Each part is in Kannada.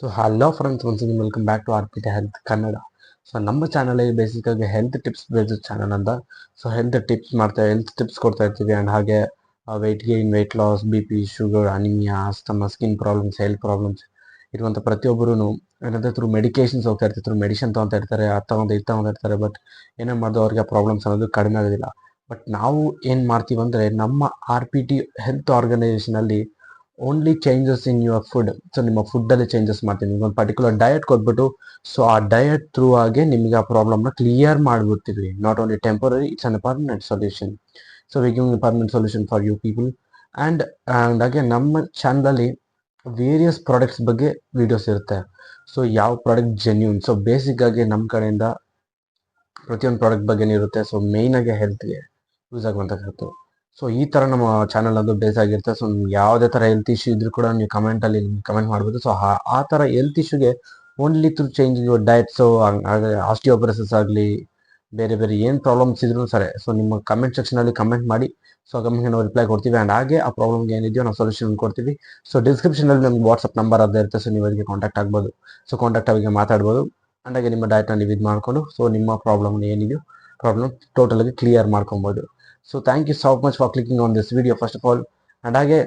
So hello friends once welcome back to R P T health Kannada so ನಮ್ಮ ಚಾನಲಲ್ಲಿ ಆಗಿ ಹೆಲ್ತ್ ಟಿಪ್ಸ್ ಬೇಸ್ಡ್ ಚಾನಲ್ ಅಂತ. ಸೊ ಹೆಲ್ತ್ ಟಿಪ್ಸ್ ಮಾಡ್ತಾ ಹೆಲ್ತ್ ಟಿಪ್ಸ್ ಕೊಡ್ತಾ ಇರ್ತೀವಿ. ಆ್ಯಂಡ್ ಹಾಗೆ weight gain weight loss B P sugar anaemia asthma skin problems health problems ಇರುವಂಥ ಪ್ರತಿಯೊಬ್ಬರೂ ಏನಂದ್ರೆ ಥ್ರೂ ಮೆಡಿಕೇಶನ್ಸ್ ಹೋಗ್ತಾ ಇರ್ತಾರೆ ಥ್ರೂ ಮೆಡಿಷನ್ ತೊಗೊತಾ ಇರ್ತಾರೆ, ಅದು ತಗೊಂಡು ಇದು ಇರ್ತಾರೆ. ಬಟ್ ಏನೇ ಮಾಡೋದು ಅವ್ರಿಗೆ ಪ್ರಾಬ್ಲಮ್ಸ್ ಅನ್ನೋದು ಕಡಿಮೆ ಆಗೋದಿಲ್ಲ. ಬಟ್ ನಾವು ಏನು ಮಾಡ್ತೀವಿ ಅಂದರೆ ನಮ್ಮ R P T health ಆರ್ಗನೈಸೇಷನಲ್ಲಿ only changes in your food so ನಿಮ್ಮ ಫುಡ್ಡಲ್ಲಿ ಚೇಂಜಸ್ ಮಾಡ್ತೀನಿ. ಒಂದು ಪರ್ಟಿಕ್ಯುಲರ್ ಡಯಟ್ ಕೊಟ್ಬಿಟ್ಟು ಸೊ ಆ ಡಯಟ್ ಥ್ರೂ ಆಗಿ ನಿಮಗೆ ಆ ಪ್ರಾಬ್ಲಮ್ನ clear ಮಾಡಿಬಿಡ್ತೀವಿ not only temporary it's an permanent solution so we give permanent solution for you people and and ಹಾಗೆ ನಮ್ಮ ಚಾನಲಲ್ಲಿ ವೇರಿಯಸ್ ಪ್ರಾಡಕ್ಟ್ಸ್ ಬಗ್ಗೆ ವಿಡಿಯೋಸ್ ಇರುತ್ತೆ. ಸೊ ಯಾವ ಪ್ರಾಡಕ್ಟ್ ಜೆನ್ಯೂನ್ ಸೊ ಬೇಸಿಕ್ ಆಗಿ ನಮ್ಮ ಕಡೆಯಿಂದ ಪ್ರತಿಯೊಂದು ಪ್ರಾಡಕ್ಟ್ ಬಗ್ಗೆ ಇರುತ್ತೆ. ಸೊ ಮೇಯ್ನಾಗಿ ಹೆಲ್ತ್ಗೆ ಯೂಸ್ ಆಗುವಂಥದ್ದು ಸೊ ಈ ಥರ ನಮ್ಮ ಚಾನಲ್ ಅದು ಬೇಸ್ ಆಗಿರುತ್ತೆ. ಸೊ ಯಾವುದೇ ಥರ ಹೆಲ್ತ್ ಇಶ್ಯೂ ಇದ್ರೂ ಕೂಡ ನೀವು ಕಮೆಂಟಲ್ಲಿ ಕಮೆಂಟ್ ಮಾಡ್ಬೋದು. ಸೊ ಆ ಥರ health ಇಶ್ಯೂಗೆ only through change diet so osteoporosis ಆಗಲಿ, ಬೇರೆ ಬೇರೆ ಏನು ಪ್ರಾಬ್ಲಮ್ಸ್ ಇದ್ರೂ ಸರಿ. ಸೊ ನಿಮ್ಮ ಕಮೆಂಟ್ ಸೆಕ್ಷನಲ್ಲಿ ಕಮೆಂಟ್ ಮಾಡಿ. ಸೊ ಕಮೆಂಟ್ ನಾವು ರಿಪ್ಲೈ ಕೊಡ್ತೀವಿ. ಆ್ಯಂಡ್ ಹಾಗೆ ಆ ಪ್ರಾಬ್ಲಮ್ಗೆ ಏನಿದೆಯೋ ನಾವು ಸೊಲ್ಯೂಷನ್ ಕೊಡ್ತೀವಿ. ಸೊ ಡಿಸ್ಕ್ರಿಪ್ಷನಲ್ಲಿ ನಮ್ಗೆ ವಾಟ್ಸಪ್ ನಂಬರ್ ಅದೇ ಇರುತ್ತೆ. ಸೊ ನೀವು ಅದಕ್ಕೆ ಕಾಂಟ್ಯಾಕ್ಟ್ ಆಗ್ಬೋದು. ಸೊ ಕಾಂಟ್ಯಾಕ್ಟ್ ಆಗಿ ಮಾತಾಡ್ಬೋದು. ಆ್ಯಂಡ್ ಹಾಗೆ ನಿಮ್ಮ ಡಯಟ್ನ ನೀವು ಇದು ಮಾಡಿಕೊಂಡು ಸೊ ನಿಮ್ಮ ಪ್ರಾಬ್ಲಮ್ ಏನಿದೆಯೋ ಪ್ರಾಬ್ಲಮ್ ಟೋಟಲಾಗಿ ಕ್ಲಿಯರ್ ಮಾಡ್ಕೊಬೋದು. So thank you so much for clicking on this video first of all and ಹಾಗೆ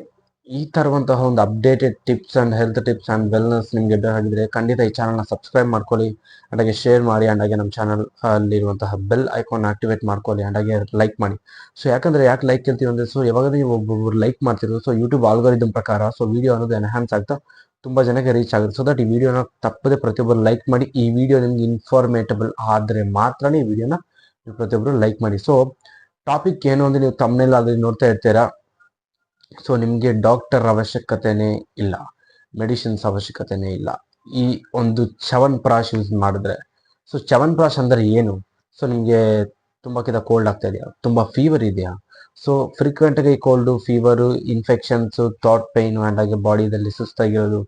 ಈ ತರುವಂತಹ ಒಂದು updated tips and health tips and wellness ನಿಮಗೆ ಬೇಕಾಗಿದ್ರೆ ಖಂಡಿತ ಈ ಚಾನಲ್ನ ಸಬ್ಸ್ಕ್ರೈಬ್ ಮಾಡ್ಕೊಳ್ಳಿ. ಆ್ಯಂಡ್ ಹಾಗೆ ಶೇರ್ ಮಾಡಿ. ಆ್ಯಂಡ್ ಹಾಗೆ ನಮ್ಮ ಚಾನಲ್ ಅಲ್ಲಿರುವಂತಹ ಬೆಲ್ ಐಕಾನ್ ಆಕ್ಟಿವೇಟ್ ಮಾಡ್ಕೊಳ್ಳಿ. ಆ್ಯಂಡ್ ಹಾಗೆ ಲೈಕ್ ಮಾಡಿ. ಸೊ ಯಾಕಂದರೆ ಯಾಕೆ ಲೈಕ್ ಕೇಳ್ತೀವಿ ಅಂದರೆ ಸೊ ಯಾವಾಗ ನೀವು ಒಬ್ಬೊಬ್ರು ಲೈಕ್ ಮಾಡ್ತಿರೋದು ಸೊ ಯೂಟ್ಯೂಬ್ ಆಲ್ಗೋರಿದಮ್ ಪ್ರಕಾರ ಸೊ ವಿಡಿಯೋ ಅನ್ನೋದು ಎನ್ಹ್ಯಾನ್ಸ್ ಆಗ್ತಾ ತುಂಬ ಜನಕ್ಕೆ ರೀಚ್ ಆಗುತ್ತೆ. ಸೊ ದಟ್ ಈ ವಿಡಿಯೋನ ತಪ್ಪದೆ ಪ್ರತಿಯೊಬ್ಬರು ಲೈಕ್ ಮಾಡಿ. ಈ ವಿಡಿಯೋ ನಿಮ್ಗೆ ಇನ್ಫಾರ್ಮೇಟಬಲ್ ಆದರೆ ಮಾತ್ರ ಈ ವಿಡಿಯೋನ ಪ್ರತಿಯೊಬ್ಬರು ಲೈಕ್ ಮಾಡಿ. ಸೊ ಟಾಪಿಕ್ ಏನು ಅಂದರೆ ನೀವು ತಮ್ಮನೆಲ್ಲ ಅದ್ರಲ್ಲಿ ನೋಡ್ತಾ ಇರ್ತೀರಾ? ಸೊ ನಿಮಗೆ ಡಾಕ್ಟರ್ ಅವಶ್ಯಕತೆನೇ ಇಲ್ಲ. ಮೆಡಿಸಿನ್ಸ್ ಅವಶ್ಯಕತೆನೇ ಇಲ್ಲ. ಈ ಒಂದು ಚವನ್ ಪ್ರಾಶ್ ಯೂಸ್ ಮಾಡಿದ್ರೆ. ಸೊ ಚವನ್ ಪ್ರಾಶ್ ಅಂದರೆ ಏನು? ಸೊ ನಿಮಗೆ ಕಿದ ಕೋಲ್ಡ್ ಆಗ್ತಾ ಇದೆಯಾ? ತುಂಬ ಫೀವರ್ ಇದೆಯಾ? ಸೊ ಫ್ರೀಕ್ವೆಂಟಾಗಿ ಕೋಲ್ಡು ಫೀವರು ಇನ್ಫೆಕ್ಷನ್ಸು ಥಾಟ್ ಪೈನು ಆ್ಯಂಡ್ ಹಾಗೆ ಬಾಡಿದಲ್ಲಿ ಸುಸ್ತಾಗಿರೋದು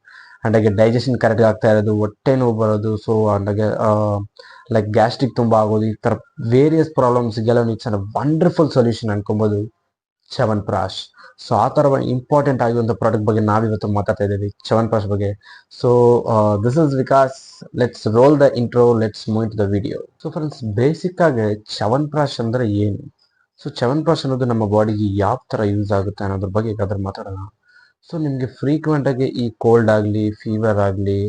ಹಾಗೆ ಡೈಜೆಷನ್ ಕರೆಕ್ಟ್ ಆಗ್ತಾ ಇರೋದು, ಹೊಟ್ಟೆ ನೋವು ಬರೋದು ಸೊ ಅಂಡಾಗೆ ಲೈಕ್ ಗ್ಯಾಸ್ಟ್ರಿಕ್ ತುಂಬ ಆಗೋದು, ಈ ಥರ ವೇರಿಯಸ್ ಪ್ರಾಬ್ಲಮ್ಸ್ಗೆಲ್ಲ ಇಟ್ಸ್ ವಂಡರ್ಫುಲ್ ಸೊಲ್ಯೂಷನ್ ಅನ್ಕೊಬೋದು ಚವನ್ ಪ್ರಾಶ್ ಸೊ ಆ ಥರ ಇಂಪಾರ್ಟೆಂಟ್ ಆಗಿರುವಂಥ ಪ್ರಾಡಕ್ಟ್ ಬಗ್ಗೆ ನಾವಿವತ್ತು ಮಾತಾಡ್ತಾ ಇದ್ದೀವಿ ಚವನ್ ಪ್ರಾಶ್ ಬಗ್ಗೆ so this is Vikas let's roll the intro let's move the video so friends basic ಆಗಿ ಚವನ್ ಪ್ರಾಶ್ ಅಂದರೆ ಏನು? ಸೊ ಚವನ್ ಪ್ರಾಶ್ ಅನ್ನೋದು ನಮ್ಮ ಬಾಡಿಗೆ ಯಾವ ಥರ ಯೂಸ್ ಆಗುತ್ತೆ ಅನ್ನೋದ್ರ ಬಗ್ಗೆ ಈಗಾದ್ರೆ ಮಾತಾಡೋಣ. ಸೊ ನಿಮಗೆ ಫ್ರೀಕ್ವೆಂಟಾಗಿ ಈ ಕೋಲ್ಡ್ ಆಗಲಿ ಫೀವರ್ ಆಗಲಿ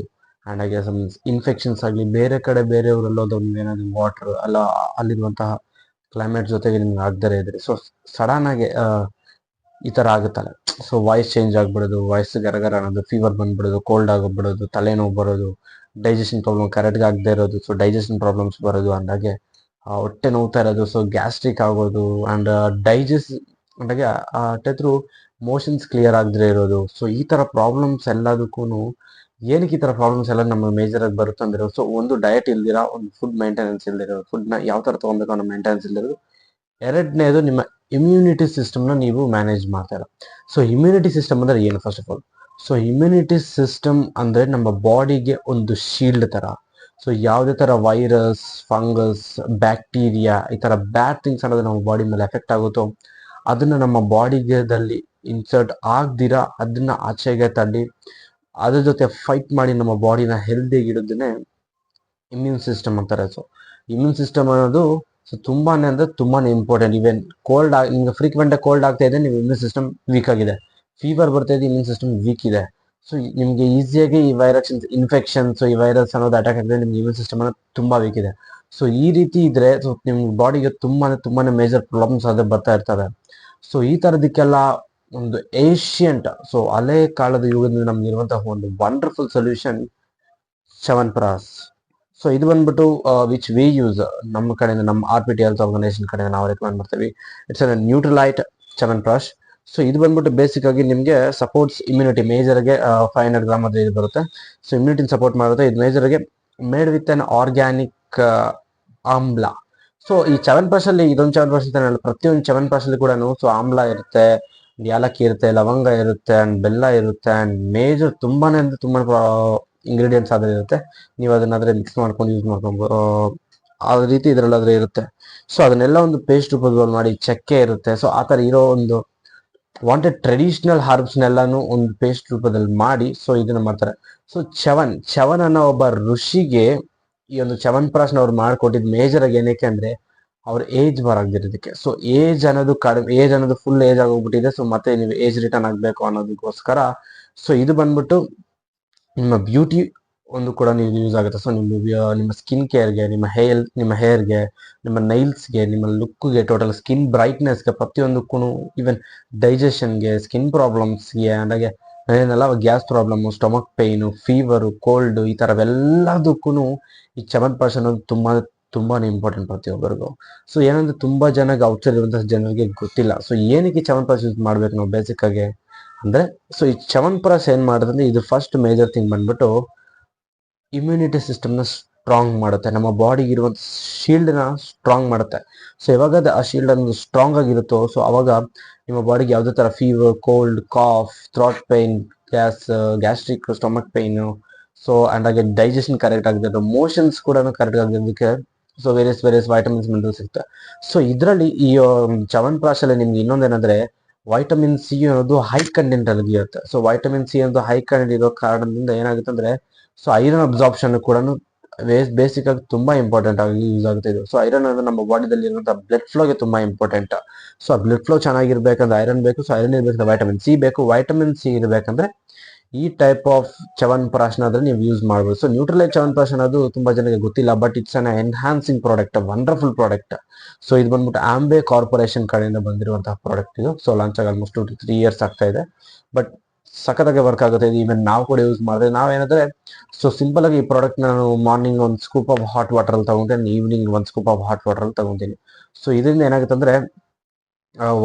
ಆ್ಯಂಡ್ ಹಾಗೆ ಸಮ್ ಇನ್ಫೆಕ್ಷನ್ಸ್ ಆಗಲಿ, ಬೇರೆ ಕಡೆ ಬೇರೆಯವರೆಲ್ಲೋದು ಏನಾದರೂ ವಾಟರ್ ಅಲ್ಲ, ಅಲ್ಲಿರುವಂತಹ ಕ್ಲೈಮೇಟ್ ಜೊತೆಗೆ ನಿಮ್ಗೆ ಆಗದೇ ಇದ್ರೆ. ಸೊ ಸಡನ್ ಆಗಿ ಈ ಥರ ಆಗುತ್ತಲ್ಲ. ಸೊ ವಾಯ್ಸ್ ಚೇಂಜ್ ಆಗಿಬಿಡೋದು ವಾಯ್ಸ್ ಗರಗರ ಅನ್ನೋದು ಫೀವರ್ ಬಂದ್ಬಿಡೋದು ಕೋಲ್ಡ್ ಆಗಿಬಿಡೋದು ತಲೆನೋವು ಬರೋದು ಡೈಜೆಷನ್ ಪ್ರಾಬ್ಲಮ್ ಕರೆಕ್ಟ್ಗೆ ಆಗದೆ ಇರೋದು ಸೊ ಡೈಜೆಷನ್ ಪ್ರಾಬ್ಲಮ್ಸ್ ಬರೋದು ಅಂದಾಗೆ ಹೊಟ್ಟೆ ನೋವ್ತಾ ಇರೋದು ಸೊ ಗ್ಯಾಸ್ಟ್ರಿಕ್ ಆಗೋದು ಆ್ಯಂಡ್ ಡೈಜೆಸ್ ಅಂದಾಗೆ ಆ ಥ್ರೂ ಮೋಷನ್ಸ್ ಕ್ಲಿಯರ್ ಆಗದೆ ಇರೋದು. ಸೊ ಈ ಥರ ಪ್ರಾಬ್ಲಮ್ಸ್ ಎಲ್ಲದಕ್ಕೂ ಏನಕ್ಕೆ ಈ ಥರ ಪ್ರಾಬ್ಲಮ್ಸ್ ಎಲ್ಲ ನಮ್ಮ ಮೇಜರ್ ಆಗಿ ಬರುತ್ತೆ ಅಂದ್ರೆ ಸೊ ಒಂದು ಡಯಟ್ ಇಲ್ದಿರ, ಒಂದು ಫುಡ್ ಮೇಂಟೆನೆನ್ಸ್ ಇಲ್ದಿರೋದು ಫುಡ್ನ ಯಾವ ಥರ ತೊಗೊಬೇಕು ಅನ್ನೋ ಮೇಂಟೆನೆನ್ಸ್ ಇಲ್ದಿರೋದು ಎರಡನೇದು ನಿಮ್ಮ ಇಮ್ಯುನಿಟಿ ಸಿಸ್ಟಮ್ನ ನೀವು ಮ್ಯಾನೇಜ್ ಮಾಡ್ತಾ ಸೊ ಇಮ್ಯುನಿಟಿ ಸಿಸ್ಟಮ್ ಅಂದರೆ ಏನು first of all so immunity system ಅಂದರೆ ನಮ್ಮ ಬಾಡಿಗೆ ಒಂದು ಶೀಲ್ಡ್ ಥರ ಸೊ ಯಾವುದೇ ಥರ ವೈರಸ್ ಫಂಗಸ್ ಬ್ಯಾಕ್ಟೀರಿಯಾ ಈ ಥರ ಬ್ಯಾಡ್ ಥಿಂಗ್ಸ್ ಅನ್ನೋದು ನಮ್ಮ ಬಾಡಿ ಮೇಲೆ ಎಫೆಕ್ಟ್ ಆಗುತ್ತೋ, ಅದನ್ನು ನಮ್ಮ ಬಾಡಿಗೆದಲ್ಲಿ ಇನ್ಸರ್ಟ್ ಆಗ್ದಿರಾ ಅದನ್ನ ಆಚೆಗೆ ತಳ್ಳಿ, ಅದ್ರ ಜೊತೆ ಫೈಟ್ ಮಾಡಿ ನಮ್ಮ ಬಾಡಿನ ಹೆಲ್ದಿಯಾಗಿ ಇಡೋದನ್ನೇ ಇಮ್ಯೂನ್ ಸಿಸ್ಟಮ್ ಅಂತಾರೆ. ಸೊ ಇಮ್ಯೂನ್ ಸಿಸ್ಟಮ್ ಅನ್ನೋದು ಸೊ ತುಂಬಾನೇ ಅಂದ್ರೆ ತುಂಬಾನೇ ಇಂಪಾರ್ಟೆಂಟ್ ಇವೆನ್ ಕೋಲ್ಡ್ ಆಗಿ, ನಿಮ್ಗೆ ಫ್ರೀಕ್ವೆಂಟ್ ಕೋಲ್ಡ್ ಆಗ್ತಾ ಇದೆ ನಿಮ್ಮ ಇಮ್ಯೂನ್ ಸಿಸ್ಟಮ್ ವೀಕ್ ಆಗಿದೆ. ಫೀವರ್ ಬರ್ತಾ ಇದೆ ಇಮ್ಯೂನ್ ಸಿಸ್ಟಮ್ ವೀಕ್ ಇದೆ. ಸೊ ನಿಮಗೆ ಈಸಿಯಾಗಿ ಈ ವೈರಸ್ ಇನ್ಫೆಕ್ಷನ್ಸ್ ಈ ವೈರಸ್ ಅನ್ನೋದು ಅಟ್ಯಾಕ್ ಆಗಿದೆ ನಿಮ್ಗೆ ಇಮ್ಯೂನ್ ಸಿಸ್ಟಮ್ ಅನ್ನೋದು ತುಂಬಾ ವೀಕ್ ಇದೆ. ಸೊ ಈ ರೀತಿ ಇದ್ರೆ ಸೊ ನಿಮ್ ಬಾಡಿಗೆ ತುಂಬಾನೇ ತುಂಬಾನೇ ಮೇಜರ್ ಪ್ರಾಬ್ಲಮ್ಸ್ ಅದೇ ಬರ್ತಾ ಇರ್ತವೆ ಸೊ ಈ ತರದಕ್ಕೆಲ್ಲ ಒಂದು ಏಷ್ಯಂಟ್ ಸೊ ಹಳೆ ಕಾಲದ ಯುಗದಿಂದ ನಮ್ಗೆ ಇರುವಂತಹ ಒಂದು wonderful solution chyawanprash so ಇದು ಬಂದ್ಬಿಟ್ಟು ವಿಚ್ ವಿ ಯೂಸ್ ನಮ್ಮ ಕಡೆಯಿಂದ, ನಮ್ಮ R P T health organisation ಕಡೆಯಿಂದ ನಾವು ರೆಕಮೆಂಡ್ ಮಾಡ್ತೀವಿ. It's an Nutrilite chyawanprash so ಇದು ಬಂದ್ಬಿಟ್ಟು ಬೇಸಿಕ್ ಆಗಿ ನಿಮಗೆ ಸಪೋರ್ಟ್ಸ್ ಇಮ್ಯುನಿಟಿ ಮೇಜರ್ಗೆ ಫೈವ್ ಹಂಡ್ರೆಡ್ ಗ್ರಾಮ್ ಅದು ಇದು ಬರುತ್ತೆ. ಸೊ ಇಮ್ಯುನಿಟಿನ ಸಪೋರ್ಟ್ ಮಾಡುತ್ತೆ. ಇದು ಮೇಜರ್ಗೆ ಮೇಡ್ ವಿತ್ ಅನ್ ಆರ್ಗ್ಯಾನಿಕ್ ಆಮ್ಲ ಸೊ ಈ ಚವನ್ ಪ್ರಾಶಲ್ಲಿ ಇದೊಂದು ಚವನ್ ಪ್ರಾಶ್ ಅಂತ ಪ್ರತಿಯೊಂದು ಚವನ್ ಪ್ರಾಶಲ್ಲಿ ಕೂಡ ಸೊ ಆಮ್ಲ ಇರುತ್ತೆ. ಯಾಲಕ್ಕಿ ಇರುತ್ತೆ, ಲವಂಗ ಇರುತ್ತೆ ಅಂಡ್ ಬೆಲ್ಲ ಇರುತ್ತೆ ಅಂಡ್ ಮೇಜರ್ ತುಂಬಾನೇ ಅಂದ್ರೆ ತುಂಬಾ ಇಂಗ್ರೀಡಿಯೆಂಟ್ಸ್ ಆದ್ರೆ ಇರುತ್ತೆ. ನೀವು ಅದನ್ನಾದ್ರೆ ಮಿಕ್ಸ್ ಮಾಡ್ಕೊಂಡು ಯೂಸ್ ಮಾಡ್ಕೊಬೋದು. ಆ ರೀತಿ ಇದ್ರಲ್ಲಾದ್ರೆ ಇರುತ್ತೆ. ಸೊ ಅದನ್ನೆಲ್ಲ ಒಂದು ಪೇಸ್ಟ್ ರೂಪದಲ್ಲಿ ಮಾಡಿ ಚಕ್ಕೆ ಇರುತ್ತೆ. ಸೊ ಆ ಥರ ಇರೋ ಒಂದು ವಾಂಟೆಡ್ ಟ್ರೆಡಿಷನಲ್ ಹರ್ಬ್ಸ್ನೆಲ್ಲಾನು ಒಂದು ಪೇಸ್ಟ್ ರೂಪದಲ್ಲಿ ಮಾಡಿ ಸೊ ಇದನ್ನ ಮಾಡ್ತಾರೆ. ಸೊ ಚವನ್ ಚವನ್ ಅನ್ನೋ ಒಬ್ಬ ಋಷಿಗೆ ಈ ಒಂದು ಚವನ್ ಪ್ರಾಶ್ನ ಅವ್ರು ಮಾಡ್ಕೊಟ್ಟಿದ್ ಮೇಜರ್ ಆಗಿ ಏನಕ್ಕೆ ಅಂದ್ರೆ ಅವ್ರ ಏಜ್ ಬರಾಗ್ದಿರೋದಕ್ಕೆ ಸೊ ಏಜ್ ಅನ್ನೋದು ಕಡಿಮೆ ಏಜ್ ಅನ್ನೋದು ಫುಲ್ ಏಜ್ ಆಗೋಗ್ಬಿಟ್ಟಿದೆ. ಸೊ ಮತ್ತೆ ನೀವು ಏಜ್ ರಿಟರ್ನ್ ಆಗಬೇಕು ಅನ್ನೋದಕ್ಕೋಸ್ಕರ. ಸೊ ಇದು ಬಂದ್ಬಿಟ್ಟು ನಿಮ್ಮ ಬ್ಯೂಟಿ ಒಂದು ಕೂಡ ನೀವು ಯೂಸ್ ಆಗುತ್ತೆ. ಸೊ ನಿಮ್ಮ ನಿಮ್ಮ ಸ್ಕಿನ್ ಕೇರ್ಗೆ ನಿಮ್ಮ ಹೇರ್ ನಿಮ್ಮ ಹೇರ್ಗೆ ನಿಮ್ಮ ನೈಲ್ಸ್ಗೆ ನಿಮ್ಮ ಲುಕ್ಗೆ ಟೋಟಲ್ ಸ್ಕಿನ್ ಬ್ರೈಟ್ನೆಸ್ಗೆ ಪ್ರತಿಯೊಂದಕ್ಕೂ ಈವನ್ ಡೈಜೆಷನ್ಗೆ ಸ್ಕಿನ್ ಪ್ರಾಬ್ಲಮ್ಸ್ಗೆ ಹಾಗೆ ಏನೆಲ್ಲ gas problem stomach pain fever cold ಈ ಥರವೆಲ್ಲದಕ್ಕೂ ಈ ಚಮನ್ ಪರ್ಸನ್ ಅನ್ನೋದು ತುಂಬಾ ತುಂಬಾನೇ ಇಂಪಾರ್ಟೆಂಟ್ ಪ್ರತಿಯೊಬ್ಬರಿಗೂ ಸೊ ಏನಂದ್ರೆ ತುಂಬಾ ಜನ ಔಟ್ಸೈಡ್ ಇರುವಂತಹ ಜನರಿಗೆ ಗೊತ್ತಿಲ್ಲ. ಸೊ ಏನಕ್ಕೆ ಚವನ್ ಪ್ರಾಸ್ ಯೂಸ್ ಮಾಡ್ಬೇಕು ನಾವು ಬೇಸಿಕ್ ಆಗಿ? ಅಂದ್ರೆ ಸೊ ಈ ಚವನ್ ಪ್ರಾಸ್ ಏನ್ ಮಾಡೋದಂದ್ರೆ ಇದು ಫಸ್ಟ್ ಮೇಜರ್ ಥಿಂಗ್ ಬಂದ್ಬಿಟ್ಟು ಇಮ್ಯುನಿಟಿ ಸಿಸ್ಟಮ್ನ ಸ್ಟ್ರಾಂಗ್ ಮಾಡುತ್ತೆ. ನಮ್ಮ ಬಾಡಿಗೆ ಇರುವಂತ ಶೀಲ್ಡ್ನ ಸ್ಟ್ರಾಂಗ್ ಮಾಡುತ್ತೆ. ಸೊ ಯಾವಾಗ ಆ ಶೀಲ್ಡ್ ಅನ್ನೋದು ಸ್ಟ್ರಾಂಗ್ ಆಗಿರುತ್ತೋ ಸೊ ಅವಾಗ ನಿಮ್ಮ ಬಾಡಿಗೆ ಯಾವುದೇ ತರ fever cold cough throat pain gas gastric stomach pain so and ಹಾಗೆ ಡೈಜೆಷನ್ ಕರೆಕ್ಟ್ ಆಗಿದೆ ಮೋಷನ್ಸ್ ಕೂಡ correct ಆಗಿರೋದಕ್ಕೆ so various various vitamins minerals ಸಿಗುತ್ತೆ ಸೊ ಇದರಲ್ಲಿ ಈ ಚವನ್ ಪ್ರಾಶಲ್ಲಿ ನಿಮ್ಗೆ ಇನ್ನೊಂದೇನಂದ್ರೆ ವೈಟಮಿನ್ ಸಿ ಅನ್ನೋದು ಹೈ ಕಂಟೆಂಟ್ ಅಲ್ಲಿ ಇರುತ್ತೆ. ಸೊ ವೈಟಮಿನ್ ಸಿ ಅನ್ನೋದು ಹೈ ಕಂಟೆಂಟ್ ಇರೋ ಕಾರಣದಿಂದ ಏನಾಗುತ್ತೆ ಅಂದ್ರೆ ಸೊ ಐರನ್ ಅಬ್ಸಾರ್ಪ್ಷನ್ ಕೂಡ ಬೇಸಿಕ್ ಆಗಿ ತುಂಬಾ ಇಂಪಾರ್ಟೆಂಟ್ ಆಗಿ ಯೂಸ್ ಆಗುತ್ತೆ ಇದು. ಸೊ ಐರನ್ ಅಂದ್ರೆ ನಮ್ಮ ಬಾಡಿದಲ್ಲಿ ಇರುವಂತಹ ಬ್ಲಡ್ ಫ್ಲೋಗೆ ತುಂಬಾ ಇಂಪಾರ್ಟೆಂಟ್ ಸೊ ಬ್ಲಡ್ ಫ್ಲೋ ಚೆನ್ನಾಗಿರ್ಬೇಕಂದ್ರೆ ಐರನ್ ಬೇಕು. ಸೊ ಐರನ್ ಇರ್ಬೇಕಂದ್ರೆ ವೈಟಮಿನ್ ಸಿ ಬೇಕು. ವೈಟಮಿನ್ ಸಿ ಇರಬೇಕಂದ್ರೆ ಈ ಟೈಪ್ ಆಫ್ ಚವನ್ ಪ್ರಾಶನ ಆದ್ರೆ ನೀವು ಯೂಸ್ ಮಾಡ್ಬೋದು. ಸೊ ಚವನ್ ಪ್ರಾಶ್ ಅದು ತುಂಬಾ ಜನಕ್ಕೆ ಗೊತ್ತಿಲ್ಲ but it's an enhancing product wonderful product so ಇದು ಬಂದ್ಬಿಟ್ಟು ಆಂಬೆ ಕಾರ್ಪೊರೇಷನ್ ಕಡೆಯಿಂದ ಬಂದಿರುವಂತಹ ಪ್ರಾಡಕ್ಟ್ ಇದು. ಸೊ ಲಾಂಚ್ ಆಗಿ ಆಲ್ಮೋಸ್ಟ್ ಟು ತ್ರೀ ಇಯರ್ಸ್ ಆಗ್ತಾ ಇದೆ. ಬಟ್ ಸಖತ್ತಾಗಿ ವರ್ಕ್ ಆಗುತ್ತೆ. ಇದು ಈವನ್ ನಾವು ಕೂಡ ಯೂಸ್ ಮಾಡಿದ್ರೆ ನಾವೇನಂದ್ರೆ ಸೊ ಸಿಂಪಲ್ ಆಗಿ ಈ ಪ್ರಾಡಕ್ಟ್ ನಾನು ಮಾರ್ನಿಂಗ್ ಒಂದು ಸ್ಕೂಪ್ ಆಫ್ ಹಾಟ್ ವಾಟರ್ ಅಲ್ಲಿ ತಗೊಂತೀನಿ ಈವ್ನಿಂಗ್ ಒಂದು ಸ್ಕೂಪ್ ಆಫ್ ಹಾಟ್ ವಾಟರ್ ಅಲ್ಲಿ ತಗೊಂತೀನಿ. ಸೊ ಇದರಿಂದ ಏನಾಗುತ್ತೆ ಅಂದ್ರೆ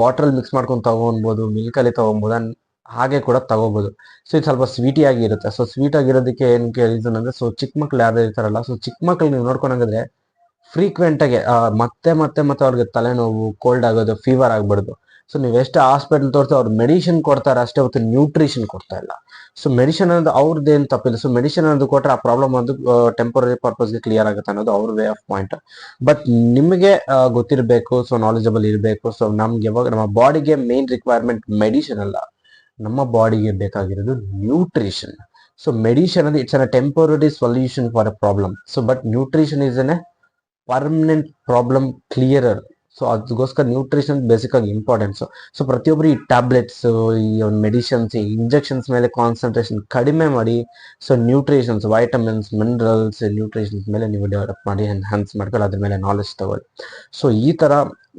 ವಾಟರ್ ಮಿಕ್ಸ್ ಮಾಡ್ಕೊಂಡು ತಗೊಬೋದು ಮಿಲ್ಕ್ ಅಲ್ಲಿ ತಗೊಬೋದು ಹಾಗೆ ಕೂಡ ತಗೋಬಹುದು ಸೊ ಇದು ಸ್ವಲ್ಪ ಆಗಿ ಇರುತ್ತೆ. ಸೊ ಸ್ವೀಟ್ ಆಗಿರೋದಕ್ಕೆ ಏನಕ್ಕೆ ರೀಸನ್ ಅಂದ್ರೆ ಸೊ ಚಿಕ್ಕ ಮಕ್ಳು ಯಾರು ಇರ್ತಾರಲ್ಲ ಸೊ ಚಿಕ್ಕ ಮಕ್ಳು ನೀವು ನೋಡ್ಕೊಂಡಂಗಿದ್ರೆ ಫ್ರೀಕ್ವೆಂಟ್ ಆಗಿ ಮತ್ತೆ ಮತ್ತೆ ಮತ್ತೆ ಅವ್ರಿಗೆ ತಲೆನೋವು ಕೋಲ್ಡ್ ಆಗೋದು ಫೀವರ್ ಆಗ್ಬಾರ್ದು. ಸೊ ನೀವು ಎಷ್ಟು ಹಾಸ್ಪಿಟಲ್ ತೋರಿಸಿ ಅವ್ರು ಮೆಡಿಸಿನ್ ಕೊಡ್ತಾರೆ ಅಷ್ಟೇ ಹೊತ್ತು ನ್ಯೂಟ್ರಿಷನ್ ಕೊಡ್ತಾ ಇಲ್ಲ. ಸೊ ಮೆಡಿಸಿನ್ ಅನ್ನೋದು ಅವ್ರದ್ದು ಏನು ತಪ್ಪಿಲ್ಲ. ಸೊ ಮೆಡಿಸಿನ್ ಅನ್ನೋದು ಕೊಟ್ಟರೆ ಆ ಪ್ರಾಬ್ಲಮ್ ಅದು ಟೆಂಪರರಿ ಪರ್ಪಸ್ಗೆ ಕ್ಲಿಯರ್ ಆಗುತ್ತೆ ಅನ್ನೋದು ಅವ್ರ ವೇ ಆಫ್ ಪಾಯಿಂಟ್ ಬಟ್ ನಿಮಗೆ ಗೊತ್ತಿರಬೇಕು ಸೊ ನಾಲೆಜಬಲ್ ಇರಬೇಕು. ಸೊ ನಮ್ಗೆ ಯಾವಾಗ, ನಮ್ಮ ಬಾಡಿಗೆ ಮೇನ್ ರಿಕ್ವೈರ್ಮೆಂಟ್ ಮೆಡಿಸಿನ್ ಅಲ್ಲ. ನಮ್ಮ ಬಾಡಿಗೆ ಬೇಕಾಗಿರೋದು ನ್ಯೂಟ್ರಿಷನ್ ಸೊ ಮೆಡಿಷನ್ ಅಂದ್ರೆ it's an temporary solution for a problem so but nutrition is an a permanent problem clearer so ಅದಕ್ಕೋಸ್ಕರ ನ್ಯೂಟ್ರಿಷನ್ ಬೇಸಿಕ್ ಆಗಿ ಇಂಪಾರ್ಟೆನ್ಸ್ ಸೊ ಪ್ರತಿಯೊಬ್ಬರು ಈ ಟ್ಯಾಬ್ಲೆಟ್ಸ್ ಈ ಒಂದು ಮೆಡಿಷನ್ಸ್ ಈ ಇಂಜೆಕ್ಷನ್ಸ್ ಮೇಲೆ ಕಾನ್ಸಂಟ್ರೇಷನ್ ಕಡಿಮೆ ಮಾಡಿ so nutritions vitamins minerals nutritions ಮೇಲೆ ನೀವು ಡೆವಲಪ್ ಮಾಡಿ ಎನ್ಹಾನ್ಸ್ ಮಾಡ್ಕೊಳ್ಳಿ ಅದ್ರ ಮೇಲೆ ನಾಲೆಜ್ ತಗೊಳ್ಳಿ. ಸೊ ಈ ತರ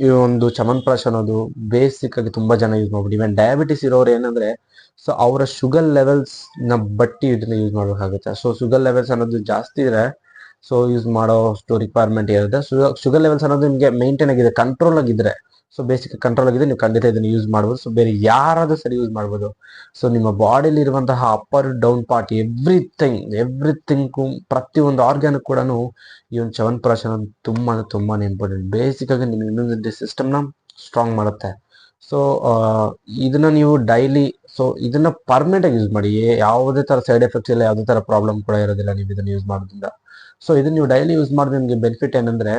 ಈ ಒಂದು ಚಮನ್ಪ್ರಾಶ್ ಅನ್ನೋದು ಬೇಸಿಕ್ ಆಗಿ ತುಂಬಾ ಜನ ಯೂಸ್ ಮಾಡ್ಬಿಟ್ಟು ಇವನ್ ಡಯಾಬಿಟಿಸ್ ಇರೋರು ಏನಂದ್ರೆ ಸೊ ಅವರ ಶುಗರ್ ಲೆವೆಲ್ಸ್ನ ಬಟ್ಟಿ ಇದನ್ನ ಯೂಸ್ ಮಾಡ್ಬೇಕಾಗುತ್ತೆ. ಸೊ ಶುಗರ್ ಲೆವೆಲ್ಸ್ ಅನ್ನೋದು ಜಾಸ್ತಿ ಇದ್ರೆ ಸೊ ಯೂಸ್ ಮಾಡೋ ಅಷ್ಟು ರಿಕ್ವೈರ್ಮೆಂಟ್ ಇರುತ್ತೆ. ಶುಗರ್ ಲೆವೆಲ್ಸ್ ಅನ್ನೋದು ನಿಮಗೆ ಮೇಂಟೈನ್ ಆಗಿದೆ ಕಂಟ್ರೋಲ್ ಆಗಿದ್ರೆ. ಸೊ ಬೇಸಿಕ್ ಕಂಟ್ರೋಲ್ ಆಗಿದೆ ನೀವು ಖಂಡಿತ ಇದನ್ನು ಯೂಸ್ ಮಾಡ್ಬೋದು. ಸೊ ಬೇರೆ ಯಾರಾದರೂ ಸರಿ ಯೂಸ್ ಮಾಡ್ಬೋದು. ಸೊ ನಿಮ್ಮ ಬಾಡಿಲಿ ಇರುವಂತಹ upper down part everything everything ಪ್ರತಿಯೊಂದು ಆರ್ಗ್ಯಾನ್ ಕೂಡ ಈ ಒಂದು ಚವನ್ ಪ್ರಾಶ್ ಅನ್ನೋದು ತುಂಬಾ ತುಂಬಾ ಇಂಪಾರ್ಟೆಂಟ್ ಬೇಸಿಕ್ ಆಗಿ ನಿಮ್ಮ ಇಮ್ಯುನಿಟಿ ಸಿಸ್ಟಮ್ನ ಸ್ಟ್ರಾಂಗ್ ಮಾಡುತ್ತೆ. ಸೊ ಇದನ್ನ ನೀವು ಡೈಲಿ ಸೊ ಇದನ್ನ ಪರ್ಮನೆಂಟ್ ಆಗಿ ಯೂಸ್ ಮಾಡಿ. ಯಾವುದೇ ತರ ಸೈಡ್ ಎಫೆಕ್ಟ್ಸ್ ಇಲ್ಲ, ಯಾವುದೇ ತರ ಪ್ರಾಬ್ಲಮ್ ಕೂಡ ಇರೋದಿಲ್ಲ ನೀವು ಇದನ್ನ ಯೂಸ್ ಮಾಡೋದ್ರಿಂದ. ಸೊ ಇದನ್ನ ನೀವು ಡೈಲಿ ಯೂಸ್ ಮಾಡಿದ್ರೆ ನಿಮಗೆ ಬೆನಿಫಿಟ್ ಏನಂದ್ರೆ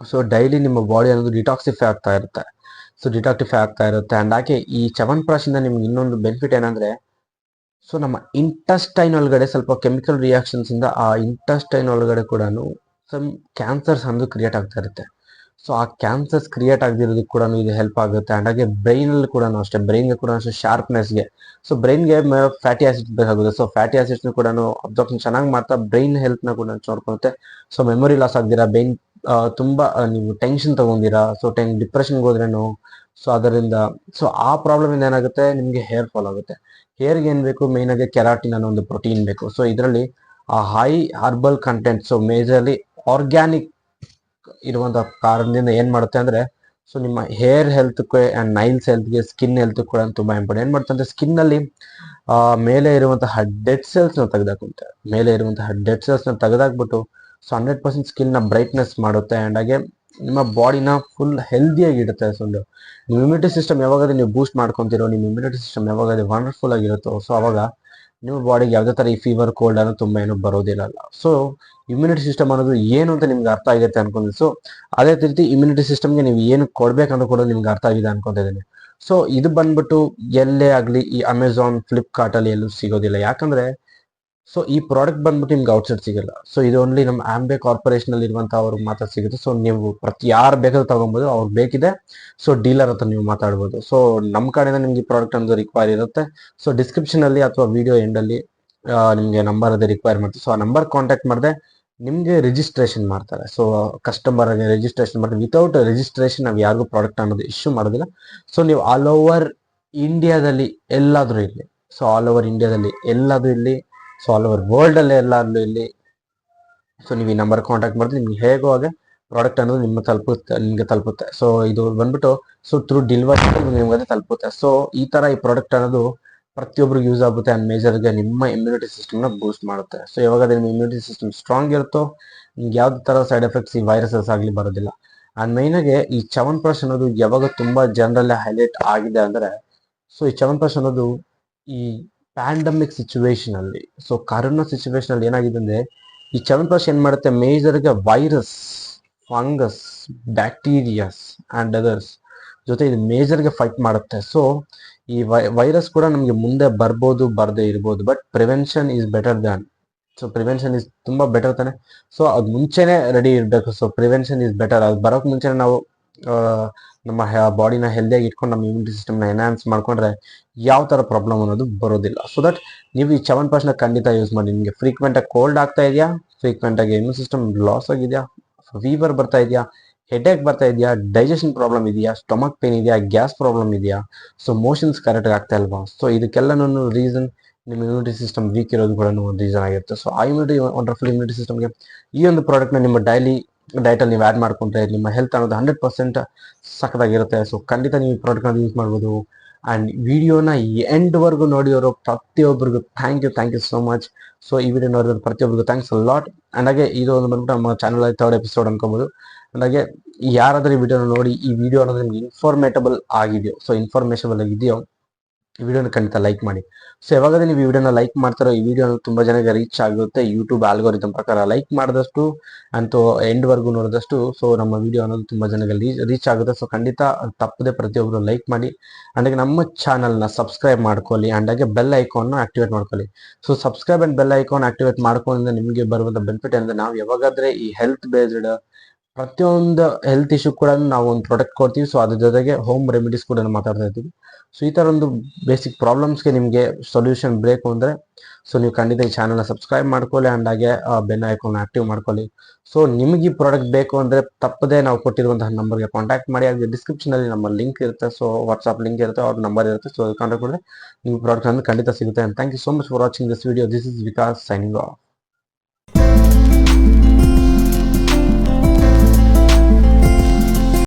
ಸೊ ಡೈಲಿ ನಿಮ್ಮ ಬಾಡಿ ಅನ್ನೋದು ಡಿಟಾಕ್ಸಿಫೈ ಆಗ್ತಾ ಇರುತ್ತೆ. ಸೊ ಡಿಟಾಕ್ಟಿಫೈ ಆಗ್ತಾ ಇರುತ್ತೆ. ಅಂಡ್ ಹಾಗೆ ಈ ಚವನ್ ಪ್ರಾಶಿಂದ ನಿಮ್ಗೆ ಇನ್ನೊಂದು ಬೆನಿಫಿಟ್ ಏನಂದ್ರೆ ಸೊ ನಮ್ಮ ಇಂಟಸ್ಟೈನ್ ಒಳಗಡೆ ಸ್ವಲ್ಪ ಕೆಮಿಕಲ್ ರಿಯಾಕ್ಷನ್ಸ್ ಇಂದ ಆ ಇಂಟಸ್ಟೈನ್ ಒಳಗಡೆ ಕೂಡ ಸಮ್ ಕ್ಯಾನ್ಸರ್ಸ್ ಅನ್ನೋದು ಕ್ರಿಯೇಟ್ ಆಗ್ತಾ ಇರುತ್ತೆ. ಸೊ ಆ ಕ್ಯಾನ್ಸರ್ಸ್ ಕ್ರಿಯೇಟ್ ಆಗದಿರೋದಕ್ಕೆ ಕೂಡ ಇದು ಹೆಲ್ಪ್ ಆಗುತ್ತೆ. ಅಂಡ್ ಹಾಗೆ ಬ್ರೈನ್ ಅಲ್ಲಿ ಕೂಡ ಅಷ್ಟೇ. ಬ್ರೈನ್ಗೆ ಕೂಡ ಅಷ್ಟೇ ಶಾರ್ಪ್ನೆಸ್ಗೆ ಸೊ ಬ್ರೈನ್ಗೆ ಫ್ಯಾಟಿ ಆಸಿಡ್ ಬೇಕಾಗುತ್ತೆ. ಸೊ ಫ್ಯಾಟಿ ಆಸಿಡ್ಸ್ ಕೂಡ ಅಬ್ಸಾರ್ಪ್ಷನ್ ಚೆನ್ನಾಗಿ ಮಾಡ್ತಾ ಬ್ರೈನ್ ಹೆಲ್ತ್ನ ಕೂಡ ನೋಡ್ಕೊಳುತ್ತೆ. ಸೊ ಮೆಮೊರಿ ಲಾಸ್ ಆಗದಿರಾ ಬ್ರೈನ್ ತುಂಬಾ ನೀವು ಟೆನ್ಷನ್ ತಗೊಂಡಿರಾ ಸೊ ಟೆನ್ ಡಿಪ್ರೆಷನ್ಗೆ ಹೋದ್ರೇನು? ಸೊ ಅದರಿಂದ ಸೊ ಆ ಪ್ರಾಬ್ಲಮ್ ಇಂದ ಏನಾಗುತ್ತೆ? ನಿಮಗೆ ಹೇರ್ ಫಾಲ್ ಆಗುತ್ತೆ. ಹೇರ್ಗೆ ಏನು ಬೇಕು? ಮೇನ್ ಆಗಿ ಕೆರಾಟಿನ್ ಅನ್ನೋ ಒಂದು ಪ್ರೋಟೀನ್ ಬೇಕು. ಸೊ ಇದರಲ್ಲಿ, ಆ high herbal content so majorly organic ಇರುವಂತ ಕಾರಣದಿಂದ ಏನ್ ಮಾಡುತ್ತೆ ಅಂದ್ರೆ ಸೊ ನಿಮ್ಮ ಹೇರ್ ಹೆಲ್ತ್ ಅಂಡ್ ನೈಲ್ಸ್ ಹೆಲ್ತ್ಗೆ ಸ್ಕಿನ್ ಹೆಲ್ತ್ ಕೂಡ ತುಂಬಾ ಇಂಪಾರ್ಟೆಂಟ್ ಏನ್ ಮಾಡುತ್ತೆ ಅಂದ್ರೆ ಸ್ಕಿನ್ ಅಲ್ಲಿ ಮೇಲೆ ಇರುವಂತಹ ಡೆಡ್ ಸೆಲ್ಸ್ನ ತೆಗೆದಾಕುತ್ತೆ. ಮೇಲೆ ಇರುವಂತಹ ಡೆಡ್ ಸೆಲ್ಸ್ನ ತೆಗೆದಾಕ್ಬಿಟ್ಟು ಸೊ ಹಂಡ್ರೆಡ್ ಪರ್ಸೆಂಟ್ ಸ್ಕಿನ್ನ ಬ್ರೈಟ್ನೆಸ್ ಮಾಡುತ್ತೆ ಅಂಡ್ ಹಾಗೆ ನಿಮ್ಮ ಬಾಡಿನ ಫುಲ್ ಹೆಲ್ದಿಯಾಗಿ ಇಡುತ್ತೆ. ಸೊ ಒಂದು ನಿಮ್ಮ ಇಮ್ಯುನಿಟಿ ಸಿಸ್ಟಮ್ ಯಾವಾಗಾದ್ರೂ ನೀವು ಬೂಸ್ಟ್ ಮಾಡ್ಕೊಂತಿರೋ, ನಿಮ್ಮ ಇಮ್ಯುನಿಟಿ ಸಿಸ್ಟಮ್ ಯಾವಾಗ ವಂಡರ್ಫುಲ್ ಆಗಿರುತ್ತೋ ಸೊ ಅವಾಗ ನಿಮ್ಮ ಬಾಡಿಗೆ ಯಾವುದೇ ಥರ ಈ ಫೀವರ್ ಕೋಲ್ಡ್ ಅನ್ನೋದು ತುಂಬಾ ಏನು ಬರೋದಿಲ್ಲ ಸೊ ಇಮ್ಯುನಿಟಿ ಸಿಸ್ಟಮ್ ಅನ್ನೋದು ಏನು ಅಂತ ನಿಮ್ಗೆ ಅರ್ಥ ಆಗುತ್ತೆ ಅನ್ಕೊಂತೀನಿ ಸೊ ಅದೇ ರೀತಿ ಇಮ್ಯುನಿಟಿ ಸಿಸ್ಟಮ್ಗೆ ನೀವು ಏನು ಕೊಡ್ಬೇಕಂತ ಕೂಡ ನಿಮ್ಗೆ ಅರ್ಥ ಆಗಿದೆ ಇದ್ದೀನಿ. ಸೊ ಇದು ಬಂದ್ಬಿಟ್ಟು ಎಲ್ಲೇ ಆಗಲಿ ಈ ಅಮೆಝಾನ್ ಫ್ಲಿಪ್ಕಾರ್ಟಲ್ಲಿ ಎಲ್ಲೂ ಸಿಗೋದಿಲ್ಲ. ಯಾಕಂದ್ರೆ ಸೊ ಈ ಪ್ರಾಡಕ್ಟ್ ಬಂದ್ಬಿಟ್ಟು ನಿಮ್ಗೆ ಔಟ್ಸೈಡ್ ಸಿಗಲ್ಲ. ಸೊ ಇದು ಓನ್ಲಿ ನಮ್ಮ ಆಂಬೆ ಕಾರ್ಪೊರೇಷನ್ ಅಲ್ಲಿ ಇರುವಂತ ಅವ್ರಿಗೆ ಮಾತ್ರ ಸಿಗುತ್ತೆ. ಸೊ ನೀವು ಪ್ರತಿ ಯಾರು ಬೇಕಾದ್ರೂ ತಗೊಬೋದು, ಅವ್ರಿಗೆ ಬೇಕಿದೆ. ಸೊ ಡೀಲರ್ ಹತ್ರ ನೀವು ಮಾತಾಡ್ಬೋದು. ಸೊ ನಮ್ಮ ಕಡೆಯಿಂದ ನಿಮ್ಗೆ ಈ ಪ್ರಾಡಕ್ಟ್ ಅನ್ನೋದು ರಿಕ್ವೈರ್ ಇರುತ್ತೆ. ಸೊ ಡಿಸ್ಕ್ರಿಪ್ಷನ್ ಅಲ್ಲಿ ಅಥವಾ ವಿಡಿಯೋ ಎಂಡ್ ಅಲ್ಲಿ ನಿಮಗೆ ನಂಬರ್ ಅದೇ ರಿಕ್ವೈರ್ ಮಾಡ್ತೀವಿ ಸೊ ಆ ನಂಬರ್ ಕಾಂಟ್ಯಾಕ್ಟ್ ಮಾಡಿದೆ ನಿಮ್ಗೆ ರಿಜಿಸ್ಟ್ರೇಷನ್ ಮಾಡ್ತಾರೆ. ಸೊ ಕಸ್ಟಮರ್ ರಿಜಿಸ್ಟ್ರೇಷನ್ ಮಾಡಿ ವಿತೌಟ್ ರಿಜಿಸ್ಟ್ರೇಷನ್ ನಾವು ಯಾರಿಗೂ ಪ್ರಾಡಕ್ಟ್ ಅನ್ನೋದು ಇಶ್ಯೂ ಮಾಡೋದಿಲ್ಲ. ಸೊ ನೀವು ಆಲ್ ಓವರ್ ಇಂಡಿಯಾದಲ್ಲಿ ಎಲ್ಲಾದರೂ ಇರಲಿ. ಸೊ ಆಲ್ ಓವರ್ ಇಂಡಿಯಾದಲ್ಲಿ ಎಲ್ಲಾದರೂ ಇಲ್ಲಿ ಸೊ ಆಲ್ ಓವರ್ ವರ್ಲ್ಡ್ ಅಲ್ಲಿ ಅಲ್ಲೂ ಇಲ್ಲಿ. ಸೊ ನೀವು ಈ ನಂಬರ್ ಕಾಂಟ್ಯಾಕ್ಟ್ ಮಾಡಿದ್ರೆ ನಿಮ್ಗೆ ಹೇಗೋ ಹಾಗೆ ಪ್ರಾಡಕ್ಟ್ ಅನ್ನೋದು ನಿಮ್ಮ ತಲುಪುತ್ತೆ, ನಿಮಗೆ ತಲುಪುತ್ತೆ. ಸೊ ಇದು ಬಂದ್ಬಿಟ್ಟು ಸೊ ಥ್ರೂ ಡೆಲಿವರಿ ನಿಮ್ಗೆ ತಲುಪುತ್ತೆ. ಸೊ ಈ ತರ ಈ ಪ್ರಾಡಕ್ಟ್ ಅನ್ನೋದು ಪ್ರತಿಯೊಬ್ಬರಿಗೆ ಯೂಸ್ ಆಗುತ್ತೆ ಅಂಡ್ ಮೇಜರ್ಗೆ ನಿಮ್ಮ ಇಮ್ಯುನಿಟಿ ಸಿಸ್ಟಮ್ನ ಬೂಸ್ಟ್ ಮಾಡುತ್ತೆ. ಸೊ ಯಾವಾಗ ನಿಮ್ಮ ಇಮ್ಯುನಿಟಿ ಸಿಸ್ಟಮ್ ಸ್ಟ್ರಾಂಗ್ ಇರುತ್ತೋ, ನಿಮ್ಗೆ ಯಾವ್ದು ಥರ ಸೈಡ್ ಎಫೆಕ್ಟ್ಸ್ ಈ ವೈರಸಸ್ ಆಗಲಿ ಬರೋದಿಲ್ಲ. ಅಂಡ್ ಮೈನಾಗೆ ಈ ಚವನ್ ಪ್ರಾಶ್ ಅನ್ನೋದು ಯಾವಾಗ ತುಂಬಾ ಜನರಲ್ಲೇ ಹೈಲೈಟ್ ಆಗಿದೆ ಅಂದ್ರೆ ಸೊ ಈ ಚವನ್ ಪ್ರಾಶ್ ಅನ್ನೋದು ಈ ಪ್ಯಾಂಡಮಿಕ್ ಸಿಚುವೇಶನ್ ಅಲ್ಲಿ. ಸೊ ಕರೋನಾ ಸಿಚುವೇಶನ್ ಅಲ್ಲಿ ಏನಾಗಿದೆ ಅಂದ್ರೆ, ಈ ಚವನ್ ಪ್ಲಸ್ ಏನ್ ಮಾಡುತ್ತೆ? ಮೇಜರ್ಗೆ virus fungus bacterias and others ಜೊತೆ ಇದು ಮೇಜರ್ಗೆ ಫೈಟ್ ಮಾಡುತ್ತೆ. ಸೊ ಈ ವೈರಸ್ ಕೂಡ ನಮಗೆ ಮುಂದೆ ಬರ್ಬೋದು, ಬರದೇ ಇರ್ಬೋದು but prevention is better than so prevention is ತುಂಬಾ ಬೆಟರ್ ತಾನೆ. ಸೊ ಅದ್ ಮುಂಚೆನೆ ರೆಡಿ ಇರಬೇಕು. ಸೊ ಪ್ರಿವೆನ್ಷನ್ ಇಸ್ ಬೆಟರ್ ಅದು ಬರೋಕ್ ಮುಂಚೆನೆ ನಾವು ನಮ್ಮ ಬಾಡಿನ ಹೆಲ್ದಿಯಾಗಿ ಇಟ್ಕೊಂಡು ನಮ್ಮ ಇಮ್ಯುನಿಟಿ ಸಿಸ್ಟಮ್ನ ಎನ್ಹಾನ್ಸ್ ಮಾಡ್ಕೊಂಡ್ರೆ ಯಾವ ಥರ ಪ್ರಾಬ್ಲಮ್ ಅನ್ನೋದು ಬರೋದಿಲ್ಲ. ಸೊ ದಟ್ ನೀವು ಈ ಚವನ್ನ ಖಂಡಿತ ಯೂಸ್ ಮಾಡಿ. ನಿಮಗೆ ಫ್ರೀಕ್ವೆಂಟಾಗಿ ಕೋಲ್ಡ್ ಆಗ್ತಾ ಇದೆಯಾ? ಫ್ರೀಕ್ವೆಂಟ್ ಆಗಿ ಇಮ್ಯೂನ್ ಸಿಸ್ಟಮ್ ಲಾಸ್ ಆಗಿದೆಯಾ? ಫೀವರ್ ಬರ್ತಾ ಇದೆಯಾ? ಹೆಡೇಕ್ ಬರ್ತಾ ಇದೆಯಾ? ಡೈಜೆಷನ್ ಪ್ರಾಬ್ಲಮ್ ಇದೆಯಾ? ಸ್ಟೊಮಕ್ ಪೇನ್ ಇದೆಯಾ? ಗ್ಯಾಸ್ ಪ್ರಾಬ್ಲಮ್ ಇದೆಯಾ? ಸೊ ಮೋಷನ್ಸ್ ಕರೆಕ್ಟ್ ಆಗ್ತಾ ಇಲ್ವಾ? ಸೊ ಇದಕ್ಕೆಲ್ಲನೂ ರೀಸನ್ ನಿಮ್ಮ ಇಮ್ಯುನಿಟಿ ಸಿಸ್ಟಮ್ ವೀಕ್ ಇರೋದು ಕೂಡ ಒಂದು ರೀಸನ್ ಆಗಿರುತ್ತೆ. ಸೊ ಆ ಇಮ್ಯುನಿಟಿ ವಂಡರ್ಫುಲ್ ಇಮ್ಯುನಿಟಿ ಸಿಸ್ಟಮ್ಗೆ ಈ ಒಂದು ಪ್ರಾಡಕ್ಟ್ನ ನಿಮ್ಮ ಡೈಲಿ ಡೈಟಲ್ಲಿ ನೀವು ಆ್ಯಡ್ ಮಾಡ್ಕೊಂಡ್ರೆ ನಿಮ್ಮ ಹೆಲ್ತ್ ಅನ್ನೋದು ಹಂಡ್ರೆಡ್ ಪರ್ಸೆಂಟ್ ಸಖತ್ತಾಗಿರುತ್ತೆ. ಸೊ ಖಂಡಿತ ನೀವು ಈ ಪ್ರಾಡಕ್ಟ್ನ ಯೂಸ್ ಮಾಡ್ಬೋದು. ಆ್ಯಂಡ್ ವಿಡಿಯೋನ ಎಂಡ್ವರೆಗೂ ನೋಡಿರೋರು ಪ್ರತಿಯೊಬ್ಬರಿಗೂ thank you thank you so much so ಈ ವಿಡಿಯೋ ನೋಡಿರೋ ಪ್ರತಿಯೊಬ್ಬರಿಗೂ ಥ್ಯಾಂಕ್ಸ್ ಲಾಟ್ ಆ್ಯಂಡ್ ಹಾಗೆ ಇದು ಒಂದು ಬಂದ್ಬಿಟ್ಟು ನಮ್ಮ ಚಾನಲ್ ಥರ್ಡ್ ಎಪಿಸೋಡ್ ಅನ್ಕೋಬಹುದು ಆ್ಯಂಡ್ ಹಾಗೆ ಯಾರಾದರೂ ಈ ವಿಡಿಯೋನ ನೋಡಿ ಈ ವಿಡಿಯೋ ಅನ್ನೋದು ನಿಮ್ಗೆ ಇನ್ಫಾರ್ಮೇಟಬಲ್ ಆಗಿದೆಯೋ ಸೊ ಇನ್ಫಾರ್ಮೇಷಬಲ್ ಆಗಿದೆಯೋ ಈ ವಿಡಿಯೋನ ಖಂಡಿತ ಲೈಕ್ ಮಾಡಿ. ಸೊ ಯಾವಾಗ ನೀವು ಈ ವಿಡಿಯೋನ ಲೈಕ್ ಮಾಡ್ತಾರೋ, ಈ ವಿಡಿಯೋ ತುಂಬಾ ಜನಕ್ಕೆ ರೀಚ್ ಆಗುತ್ತೆ. ಯೂಟ್ಯೂಬ್ ಆಲ್ಗೋರಿದಮ್ ಪ್ರಕಾರ ಲೈಕ್ ಮಾಡಿದಷ್ಟು ಅಂತೂ ಎಂಡ್ ವರ್ಗು ನೋಡಿದಷ್ಟು ಸೊ ನಮ್ಮ ವಿಡಿಯೋ ಅನ್ನೋದು ತುಂಬಾ ಜನಕ್ಕೆ ರೀಚ್ ಆಗುತ್ತೆ. ಸೊ ಖಂಡಿತ ತಪ್ಪದೆ ಪ್ರತಿಯೊಬ್ಬರು ಲೈಕ್ ಮಾಡಿ. ಅಂಡ್ ನಮ್ಮ ಚಾನಲ್ನ ಸಬ್ಸ್ಕ್ರೈಬ್ ಮಾಡ್ಕೊಳ್ಳಿ. ಅಂಡ್ ಹಾಗೆ ಬೆಲ್ ಐಕಾನ್ ಆಕ್ಟಿವೇಟ್ ಮಾಡ್ಕೊಳ್ಳಿ. So subscribe and bell icon activate ಮಾಡ್ಕೊಂಡ್ರೆ ನಿಮಗೆ ಬರುವಂತ ಬೆನಿಫಿಟ್ ಅಂದ್ರೆ ನಾವು ಯಾವಾಗಾದ್ರೆ ಈ ಹೆಲ್ತ್ ಬೇಸ್ಡ್ ಪ್ರತಿಯೊಂದು ಹೆಲ್ತ್ ಇಶ್ಯೂ ಕೂಡ ನಾವು ಒಂದು ಪ್ರಾಡಕ್ಟ್ ಕೊಡ್ತೀವಿ. ಸೊ ಅದ್ರ ಜೊತೆಗೆ ಹೋಮ್ ರೆಮಿಡೀಸ್ ಕೂಡ ಮಾತಾಡ್ತಾ ಇರ್ತೀವಿ ಸೊ ಈ ಥರ ಒಂದು ಬೇಸಿಕ್ ಪ್ರಾಬ್ಲಮ್ಸ್ಗೆ ನಿಮಗೆ ಸೊಲ್ಯೂಷನ್ ಬೇಕು ಅಂದ್ರೆ ಸೊ ನೀವು ಖಂಡಿತ ಈ ಚಾನಲ್ನ ಸಬ್ಸ್ಕ್ರೈಬ್ ಮಾಡ್ಕೊಳ್ಳಿ ಅಂಡ್ ಹಾಗೆ ಬೆನ್ ಐಕಾನ್ ಆಕ್ಟಿವ್ ಮಾಡ್ಕೊಳ್ಳಿ. ಸೊ ನಿಮಗೆ ಈ ಪ್ರಾಡಕ್ಟ್ ಬೇಕು ಅಂದ್ರೆ ತಪ್ಪದೇ ನಾವು ಕೊಟ್ಟಿರುವಂತಹ ನಂಬರ್ಗೆ ಕಾಂಟ್ಯಾಕ್ಟ್ ಮಾಡಿ. ಹಾಗೆ ಡಿಸ್ಕ್ರಿಪ್ಷನ್ ಅಲ್ಲಿ ನಮ್ಮ ಲಿಂಕ್ ಇರುತ್ತೆ. ಸೊ ವಾಟ್ಸಾಪ್ ಲಿಂಕ್ ಇರುತ್ತೆ, ಅವ್ರ ನಂಬರ್ ಇರುತ್ತೆ. ಸೊ ಕಾಂಟ್ಯಾಕ್ಟ್ ಮಾಡಿದ್ರೆ ನಿಮ್ಮ ಪ್ರಾಡಕ್ಟ್ ಅಂದ್ರೆ ಖಂಡಿತ ಸಿಗುತ್ತೆ. And thank you so much for watching this video this is Vikas signing off